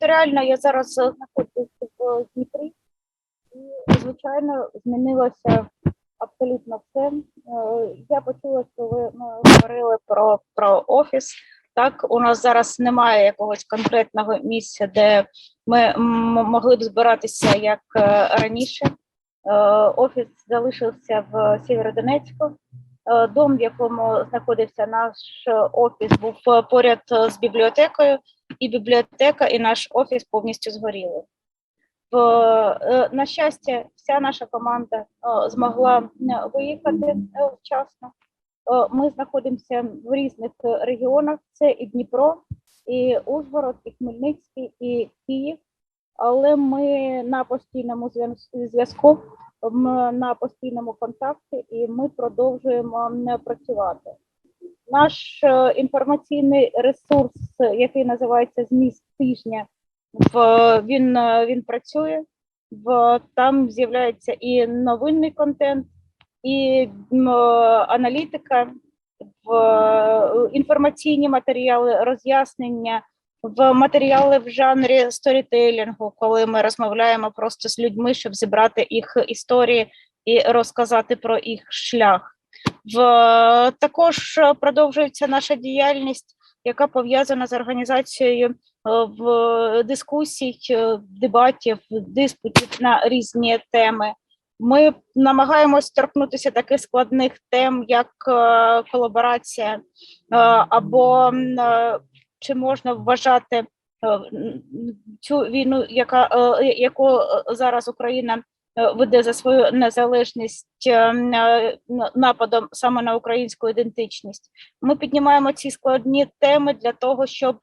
територіально я зараз е, знаходжуся в Дніпрі, і звичайно змінилося абсолютно все. Е, Я почула, що ви ну, говорили про, про офіс. Так, у нас зараз немає якогось конкретного місця, де ми могли б збиратися як е, раніше. Офіс залишився в Сєвєродонецьку. Е, Дом, в якому знаходився наш офіс, був е, поряд е, з бібліотекою, і бібліотека, і наш офіс повністю згоріли. На щастя, вся наша команда змогла виїхати вчасно. Ми знаходимося в різних регіонах: це і Дніпро, і Ужгород, і Хмельницький, і Київ. Але ми на постійному зв'язку, на постійному контакті, і ми продовжуємо м, працювати. Наш е, інформаційний ресурс, який називається Зміст тижня, він, е, він працює. Там з'являється і новинний контент, і е, аналітика, інформаційні матеріали, роз'яснення, в матеріали в жанрі сторітейлінгу, коли ми розмовляємо просто з людьми, щоб зібрати їх історії і розказати про їх шлях. В також продовжується наша діяльність, яка пов'язана з організацією е, в дискусій, дебатів, диспутів на різні теми. Ми намагаємось торкнутися таких складних тем, як е, колаборація, е, або чи можна вважати е, цю війну, яка е, яку е, зараз Україна веде за свою незалежність нападом саме на українську ідентичність. Ми піднімаємо ці складні теми для того, щоб,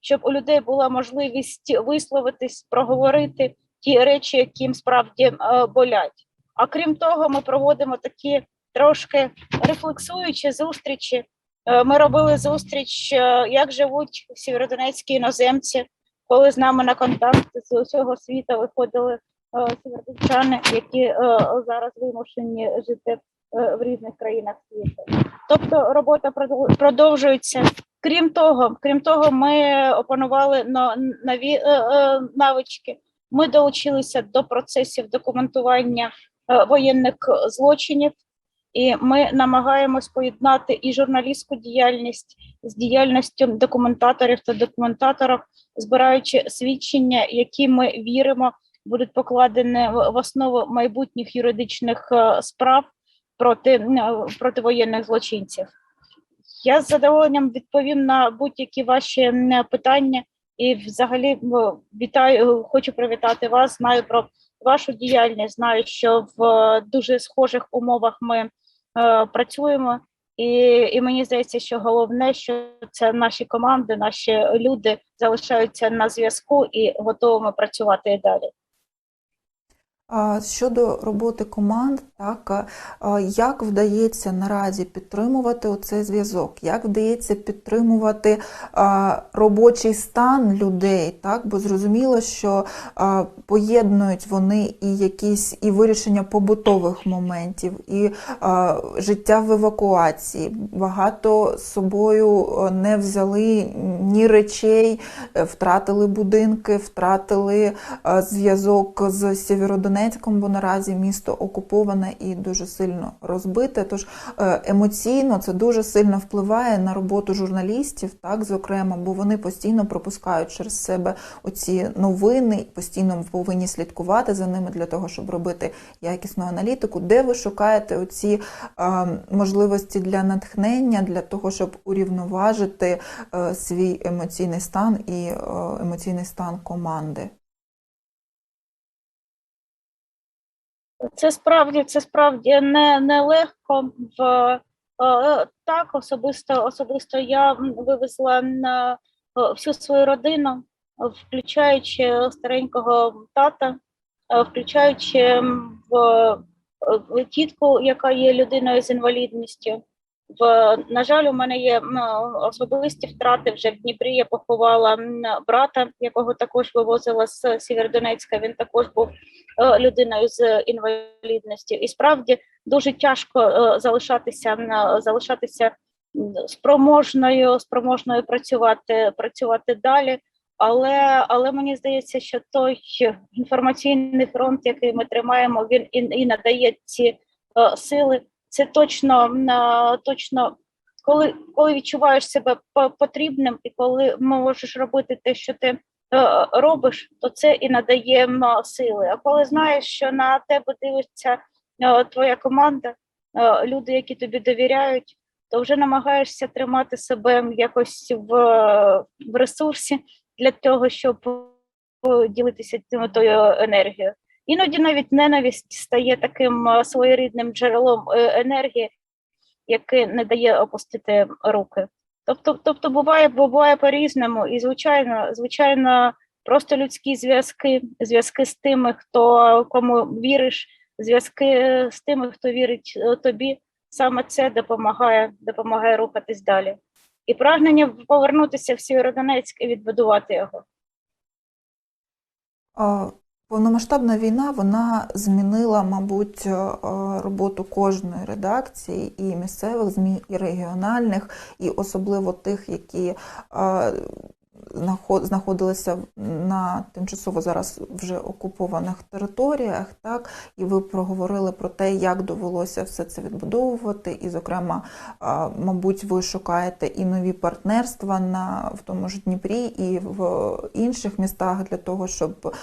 щоб у людей була можливість висловитись, проговорити ті речі, які їм справді болять. А крім того, ми проводимо такі трошки рефлексуючі зустрічі. Е, Ми робили зустріч, е, як живуть сєвєродонецькі іноземці, коли з нами на контакт з усього світу виходили е, сєвєродончани, які зараз вимушені жити в різних країнах світу. Тобто робота продовжується. Крім того, крім того, ми опанували нові навички. Ми долучилися до процесів документування воєнних злочинів, і ми намагаємось поєднати і журналістську діяльність з діяльністю документаторів та документаторів, збираючи свідчення, які ми віримо будуть покладені в основу майбутніх юридичних е, справ проти, е, проти воєнних злочинців. Я з задоволенням відповім на будь-які ваші питання і взагалі вітаю, хочу привітати вас. Знаю про вашу діяльність. Знаю, що в е, дуже схожих умовах ми працюємо, і, і мені здається, що головне, що це наші команди, наші люди залишаються на зв'язку і готовими працювати далі. Щодо роботи команд, так як вдається наразі підтримувати оцей зв'язок? Як вдається підтримувати робочий стан людей? Так, бо зрозуміло, що поєднують вони і якісь і вирішення побутових моментів, і життя в евакуації. Багато з собою не взяли ні речей, втратили будинки, втратили зв'язок з Сєвєродонецьком, бо наразі місто окуповане і дуже сильно розбите. Тож е, емоційно це дуже сильно впливає на роботу журналістів, так зокрема, бо вони постійно пропускають через себе оці новини, постійно повинні слідкувати за ними для того, щоб робити якісну аналітику. Де ви шукаєте оці е, можливості для натхнення, для того, щоб урівноважити е, свій емоційний стан і емоційний стан команди? Це справді це справді не, не легко. В е, так особисто особисто я вивезла на е, всю свою родину, е, включаючи старенького тата, е, включаючи е, в тітку, яка є людиною з інвалідністю. В на жаль, у мене є особисті втрати. Вже в Дніпрі я поховала брата, якого також вивозила з Сєвєродонецька. Він також був е, людиною з інвалідністю. І справді дуже тяжко е, залишатися залишатися спроможною, спроможною працювати, працювати далі. Але, але мені здається, що той інформаційний фронт, який ми тримаємо, він і, і надає ці е, сили. Це точно, е, точно коли, коли відчуваєш себе по- потрібним і коли можеш робити те, що ти е, робиш, то це і надає сили. А коли знаєш, що на тебе дивиться е, твоя команда, е, люди, які тобі довіряють, то вже намагаєшся тримати себе якось в, в ресурсі для того, щоб е, ділитися тою енергією. Іноді навіть ненависть стає таким е, своєрідним джерелом е, енергії, яке не дає опустити руки. Тобто, тобто буває, буває по-різному, і звичайно, звичайно, просто людські зв'язки, зв'язки з тими, хто кому віриш, зв'язки з тими, хто вірить е, тобі, саме це допомагає, допомагає рухатись далі. І прагнення повернутися в Сєвєродонецьк і відбудувати його. Повномасштабна війна вона змінила, мабуть, е, роботу кожної редакції і місцевих ЗМІ, і регіональних, і особливо тих, які е, знаходилися на тимчасово зараз вже окупованих територіях. Так, і ви проговорили про те, як довелося все це відбудовувати, і, зокрема, мабуть, ви шукаєте і нові партнерства на в тому ж Дніпрі і в інших містах для того, щоб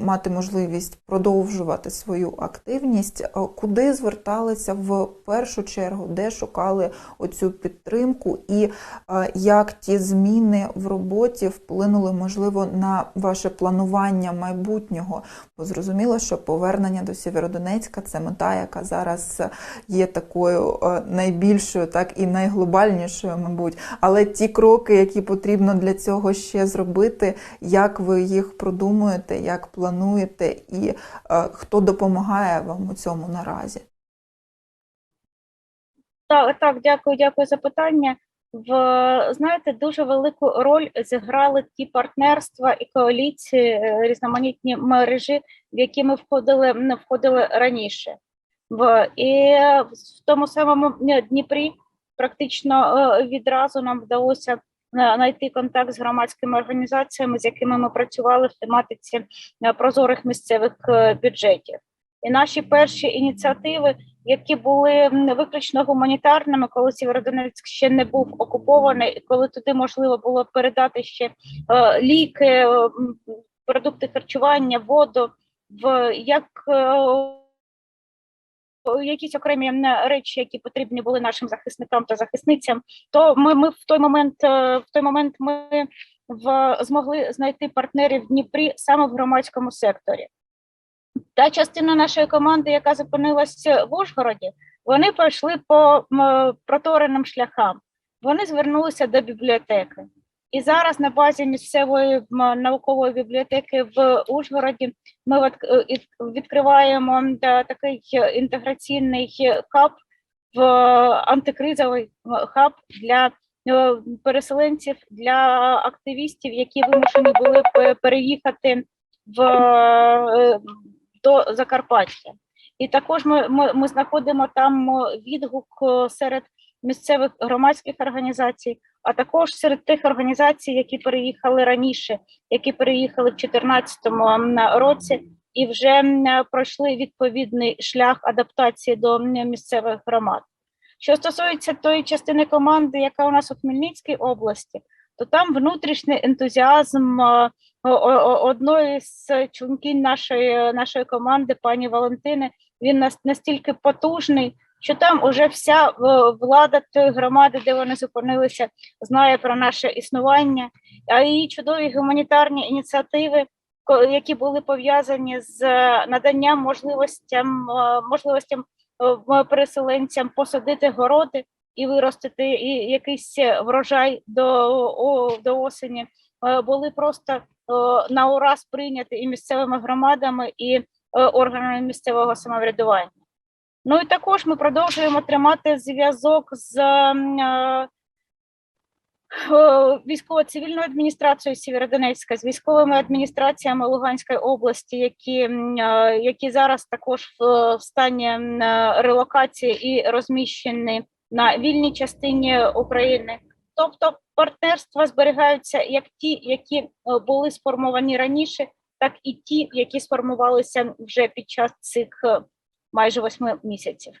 мати можливість продовжувати свою активність. Куди зверталися в першу чергу, де шукали оцю підтримку, і як ті зміни в роботі вплинули, можливо, на ваше планування майбутнього? Бо зрозуміло, що повернення до Сєвєродонецька це мета, яка зараз є такою е, найбільшою, так і найглобальнішою, мабуть. Але ті кроки, які потрібно для цього ще зробити, як ви їх продумуєте, як плануєте, і е, хто допомагає вам у цьому наразі? Так, так, дякую, дякую за питання. В знаєте, дуже велику роль зіграли ті партнерства і коаліції, е, різноманітні мережі, в які ми входили не входили раніше. В і в тому самому Дніпрі практично е, відразу нам вдалося е, знайти контакт з громадськими організаціями, з якими ми працювали в тематиці прозорих місцевих бюджетів. І наші перші ініціативи які були виключно гуманітарними, коли Сєвєродонецьк ще не був окупований, коли туди можливо було передати ще е, ліки, е, продукти харчування, воду, в як е, якісь окремі речі, які потрібні були нашим захисникам та захисницям, то ми, ми в той момент в той момент ми в змогли знайти партнерів в Дніпрі саме в громадському секторі. Та частина нашої команди, яка зупинилася в Ужгороді, вони пройшли по протореним шляхам. Вони звернулися до бібліотеки. І зараз на базі місцевої наукової бібліотеки в Ужгороді ми е, відкриваємо такий інтеграційний хаб е, антикризовий хаб для е, переселенців, для активістів, які вимушені були переїхати в до Закарпаття. І також ми, ми, ми знаходимо там е, відгук е, серед місцевих громадських організацій, а також серед тих організацій, які переїхали раніше, які переїхали в 2014 році і вже пройшли відповідний шлях адаптації до місцевих громад. Що стосується тої частини команди, яка у нас у Хмельницькій області, то там внутрішній ентузіазм е, одної з членків нашої, нашої команди, пані Валентини, він нас- настільки потужний, що там уже вся влада тої громади, де вони зупинилися, знає про наше існування, а її чудові гуманітарні ініціативи, які були пов'язані з е, наданням можливостям, е, можливостям переселенцям посадити городи і виростити і якийсь врожай до, о, до осені, е, були просто е, на ураз прийняті і місцевими громадами, і е, органами місцевого самоврядування. Ну і також ми продовжуємо тримати зв'язок з е, е, військово-цивільною адміністрацією Сєвєродонецька, з військовими адміністраціями Луганської області, які, е, які зараз також в, стані е, релокації і розміщені на вільній частині України. тобто партнерства зберігаються як ті, які е, були сформовані раніше, так і ті, які сформувалися вже під час цих е, майже восьми місяців.